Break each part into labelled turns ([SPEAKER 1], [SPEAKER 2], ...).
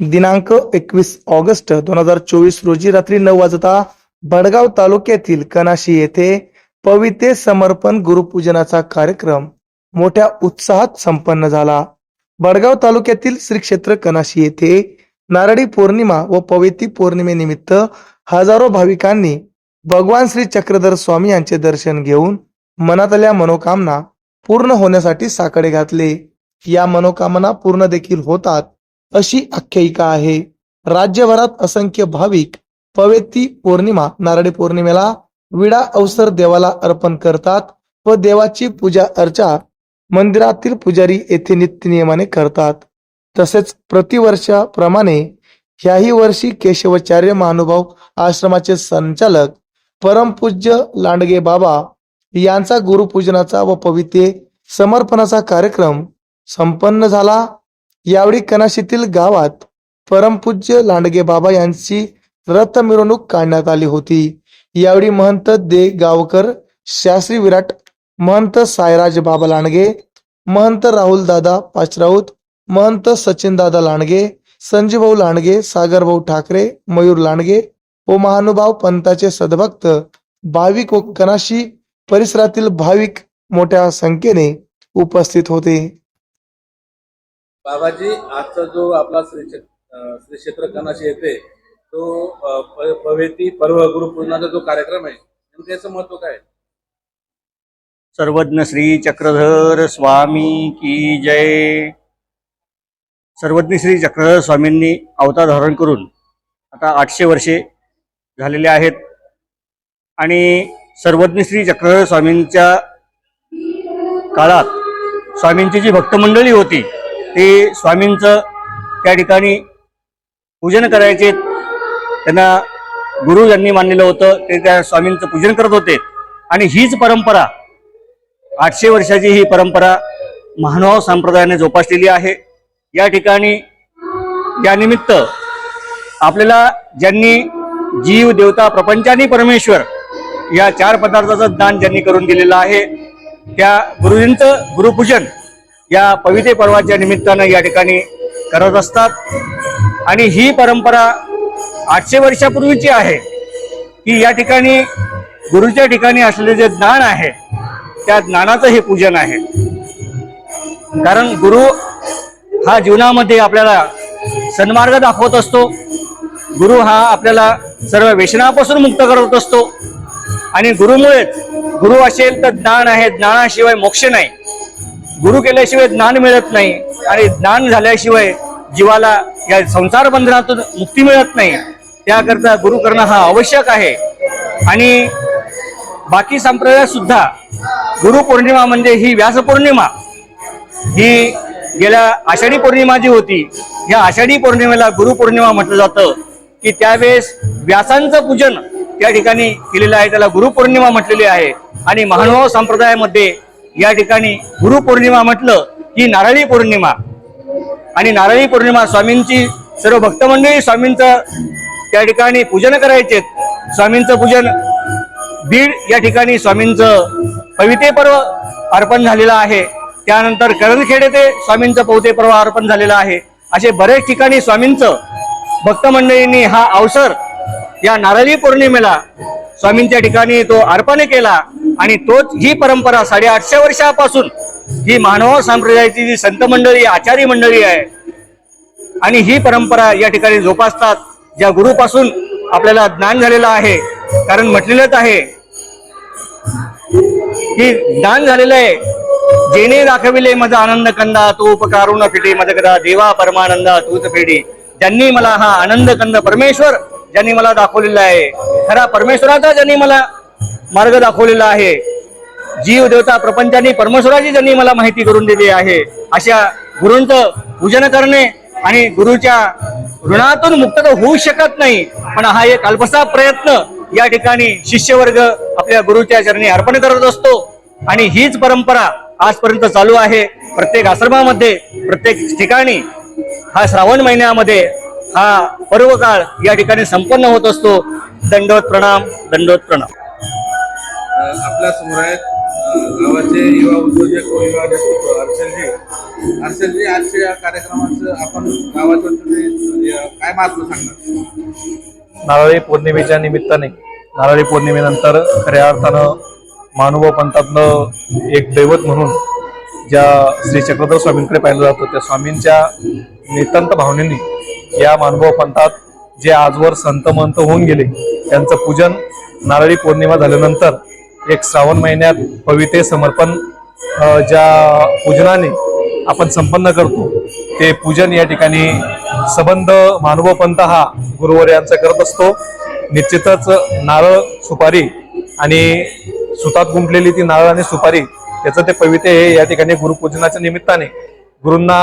[SPEAKER 1] दिनांक एकवीस ऑगस्ट दोन हजार चोवीस रोजी रात्री नऊ वाजता बडगाव तालुक्यातील कनाशी येथे पविते समर्पण गुरुपूजनाचा कार्यक्रम मोठ्या उत्साहात संपन्न झाला. बडगाव तालुक्यातील श्री क्षेत्र कनाशी येथे नारळी पौर्णिमा व पवित्री पौर्णिमेनिमित्त हजारो भाविकांनी भगवान श्री चक्रधर स्वामी यांचे दर्शन घेऊन मनातल्या मनोकामना पूर्ण होण्यासाठी साकडे घातले. या मनोकामना पूर्ण देखील होतात अशी आख्यायिका आहे. राज्यभरात असंख्य भाविक पवेती पौर्णिमा नारळी पौर्णिमेला विडा अवसर देवाला अर्पण करतात व देवाची पूजा अर्चा मंदिरातील पुजारी येथे नित्यनियमाने करतात. तसेच प्रतिवर्षाप्रमाणे ह्याही वर्षी केशवाचार्य महानुभाव आश्रमाचे संचालक परमपूज्य लांडगे बाबा यांचा गुरुपूजनाचा व पवित्र समर्पणाचा कार्यक्रम संपन्न झाला. यावेळी कनाशीतील गावात परमपूज्य लांडगे बाबा यांची रथ मिरवणूक काढण्यात आली होती. यावेळी महंत दे गावकर शास्त्री विराट महंत सायराज बाबा लांडगे महंत राहुल दादा पाचराऊत महंत सचिन दादा लांडगे संजीभाऊ लांडगे सागरभाऊ ठाकरे मयूर लांडगे व महानुभाव पंथाचे सद्भक्त भाविक व कनाशी परिसरातील भाविक मोठ्या संख्येने उपस्थित होते.
[SPEAKER 2] बाबाजी आजचा जो आपला श्री श्री क्षेत्र कनाशी येते तो पवेती पर्व गुरुपूजनाचा जो कार्यक्रम आहे नेमकं याचं महत्त्व काय
[SPEAKER 3] सर्वज्ञ श्री चक्रधर स्वामी की जय. सर्वज्ञ श्री चक्रधर स्वामींनी अवतार धारण करून आता आठशे वर्षे झालेले आहेत. आणि सर्वज्ञ श्री चक्रधर स्वामींच्या काळात स्वामींची जी भक्तमंडळी होती ते स्वामींचं त्या ठिकाणी पूजन करायचे. त्यांना गुरु ज्यांनी मानलेलं होतं ते त्या स्वामींचं पूजन करत होते. आणि हीच परंपरा आठशे वर्षाची ही परंपरा महानुभाव संप्रदायाने जोपासलेली आहे. या ठिकाणी यानिमित्त आपल्याला ज्यांनी जीव देवता प्रपंचानी परमेश्वर या चार पदार्थाचं दान ज्यांनी करून दिलेलं आहे त्या गुरुजींचं गुरुपूजन या पवित्र पर्वाच्या निमित्तानं या ठिकाणी करत असतात. आणि ही परंपरा आठशे वर्षापूर्वीची आहे. की या ठिकाणी गुरुच्या ठिकाणी असलेले जे ज्ञान आहे त्या ज्ञानाचं हे पूजन आहे. कारण गुरु हा जीवनामध्ये आपल्याला सन्मार्ग दाखवत असतो. गुरु हा आपल्याला सर्व व्यसनापासून मुक्त करत असतो. आणि गुरुमुळेच गुरु असेल तर ज्ञान आहे ज्ञानाशिवाय मोक्ष नाही. गुरु केल्याशिवाय ज्ञान मिळत नाही आणि ज्ञान झाल्याशिवाय जीवाला या संसार बंधनातून मुक्ती मिळत नाही. त्याकरता गुरु करणं हा आवश्यक आहे. आणि बाकी संप्रदायात सुद्धा गुरुपौर्णिमा म्हणजे ही व्यास पौर्णिमा ही गेल्या आषाढी पौर्णिमा जी होती या आषाढी पौर्णिमेला गुरुपौर्णिमा म्हटलं जातं की त्यावेळेस व्यासांचं पूजन त्या ठिकाणी केलेलं आहे. त्याला गुरुपौर्णिमा म्हटलेली आहे. आणि महानुभाव संप्रदायामध्ये या ठिकाणी गुरुपौर्णिमा म्हटलं की नारळी पौर्णिमा. आणि नारळी पौर्णिमा स्वामींची सर्व भक्तमंडळी स्वामींचं त्या ठिकाणी पूजन करायचे स्वामींचं पूजन बीड या ठिकाणी स्वामींचं पविते पर्व अर्पण झालेलं आहे. त्यानंतर करणखेड येथे स्वामींचं पविते पर्व अर्पण झालेलं आहे. असे बरेच ठिकाणी स्वामींचं भक्तमंडळींनी हा अवसर या नारळी पौर्णिमेला स्वामींच्या ठिकाणी तो अर्पण केला. आणि तोच ही परंपरा साडेआठशे वर्षापासून ही मानव संप्रदायाची जी संत मंडळी आचार्य मंडळी आहे. आणि ही परंपरा या ठिकाणी जोपासतात ज्या गुरुपासून आपल्याला ज्ञान झालेलं आहे. कारण म्हटलेलंच आहे की ज्ञान झालेलं आहे. जेने दाखविले माझा आनंद कंदा तो उपकारून फिटे माझा कदा देवा परमानंदा तूच फेडी. ज्यांनी मला हा आनंद कंद परमेश्वर ज्यांनी मला दाखवलेला आहे खरा परमेश्वराचा ज्यांनी मला मार्ग दाखवलेला आहे. जीव देवता प्रपंचाने परमेश्वराची ज्यांनी मला माहिती करून दिली आहे. अशा गुरूंचं पूजन करणे आणि गुरुच्या ऋणातून मुक्त तर होऊ शकत नाही पण हा एक अल्पसा प्रयत्न या ठिकाणी शिष्यवर्ग आपल्या गुरुच्या चरणी अर्पण करत असतो. आणि हीच परंपरा आजपर्यंत चालू आहे. प्रत्येक आश्रमामध्ये प्रत्येक ठिकाणी हा श्रावण महिन्यामध्ये हा पर्व काळ या ठिकाणी संपन्न होत असतो. दंडोत प्रणाम दंडोत प्रणाम.
[SPEAKER 2] आपल्यासमोर आहेत गावाचे युवा उद्योजक व युवा नेतृत्व हर्षलजी. हर्षलजी आजच्या या कार्यक्रमाचं आपण गावाचं म्हणजे, म्हणजे, काय महत्त्व सांगणार?
[SPEAKER 4] नारळी पौर्णिमेच्या निमित्ताने नारळी पौर्णिमेनंतर खऱ्या अर्थानं महानुभाव पंथातलं एक दैवत म्हणून ज्या श्री चक्रधर स्वामींकडे पाहिलं जातं त्या स्वामींच्या नितंत भावनेने या महानुभाव पंथात जे आजवर संत मंत होऊन गेले त्यांचं पूजन नारळी पौर्णिमा झाल्यानंतर एक श्रावण महिन्यात पविते समर्पण ज्या पूजनाने आपण संपन्न करतो ते पूजन या ठिकाणी सबंध मानव पंत हा गुरुवर यांचा करत असतो. निश्चितच नारळ सुपारी आणि सुतात गुंफलेली ती नारळ आणि सुपारी त्याचं ते पविते हे या ठिकाणी गुरुपूजनाच्या निमित्ताने गुरूंना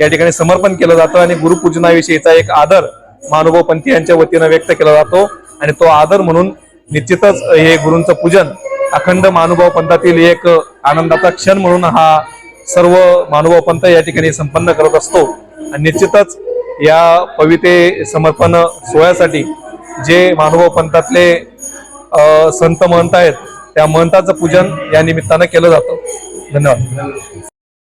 [SPEAKER 4] या ठिकाणी समर्पण केलं जातं आणि गुरुपूजनाविषयीचा एक आदर महानुभाव पंथी यांच्या वतीनं व्यक्त केला जातो. आणि तो आदर म्हणून निश्चितच हे गुरूंचं पूजन अखंड मानुभाव पंथातील एक आनंदाचा क्षण म्हणून हा सर्व मानुभाव पंथ या ठिकाणी संपन्न करत असतो. आणि निश्चितच या पविते समर्पण सोहळ्यासाठी जे मानुभाव पंथातले संत महंत आहेत त्या महंताचं पूजन या निमित्तानं केलं जातं. धन्यवाद.